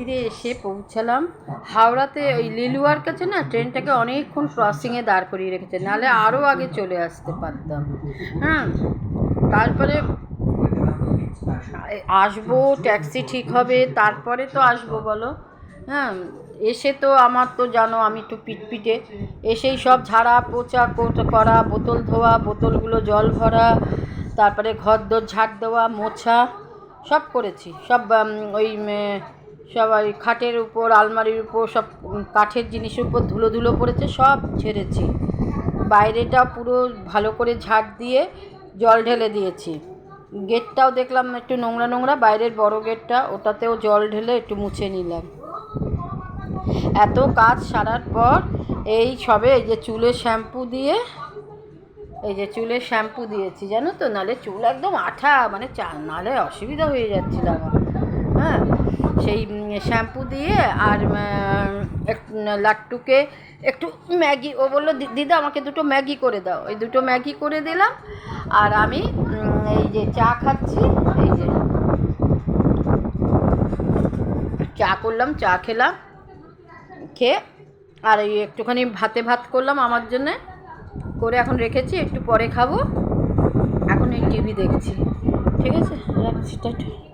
রাত্রিরে এসে পৌঁছালাম। হাওড়াতে ওই লিলুয়ার কাছে না ট্রেনটাকে অনেকক্ষণ ক্রসিংয়ে দাঁড় করিয়ে রেখেছে, নাহলে আরও আগে চলে আসতে পারতাম। হ্যাঁ তারপরে আসব ট্যাক্সি ঠিক হবে, তারপরে তো আসব বলো। হ্যাঁ এসে তো আমার তো জানো আমি একটু পিটপিটে। এসেই সব ঝাড়া, পোচা করা বোতল ধোয়া, বোতলগুলো জল ভরা, তারপরে ঘর দোর ঝাড় দেওয়া, মোছা, সব করেছি। সব ওই উম, সব খাটের উপর আলমারির উপর সব কাঠের জিনিসের উপর ধুলো ধুলো পড়েছে সব ঝেড়েছি বাইরেটা পুরো ভালো করে ঝাড় দিয়ে জল ঢেলে দিয়েছি। গেটটাও দেখলাম একটু নোংরা নোংরা বাইরের বড় গেটটা ওটাতেও জল ঢেলে একটু মুছে নিলাম। এত কাজ সারার পর এই সবে এই যে চুলে শ্যাম্পু দিয়ে এই যে চুলে শ্যাম্পু দিয়েছি জানো তো? নালে চুল একদম আঠা মানে চা নালে অসুবিধা হয়ে যাচ্ছিল আমার। হ্যাঁ? সেই শ্যাম্পু দিয়ে আর লাট্টুকে একটু ম্যাগি, ও বলল, "দি- দিদা, আমাকে দুটো ম্যাগি করে দাও। এই দুটো ম্যাগি করে দিলাম আর আমি এই যে চা খাচ্ছি, এই যে চা করলাম, চা খেলাম, খেয়ে আর এই একটুখানি ভাতে ভাত করলাম আমার জন্যে, করে এখন রেখেছি, একটু পরে খাব। এখন এই টিভি দেখছি। ঠিক আছে? রাখছি, টাটা।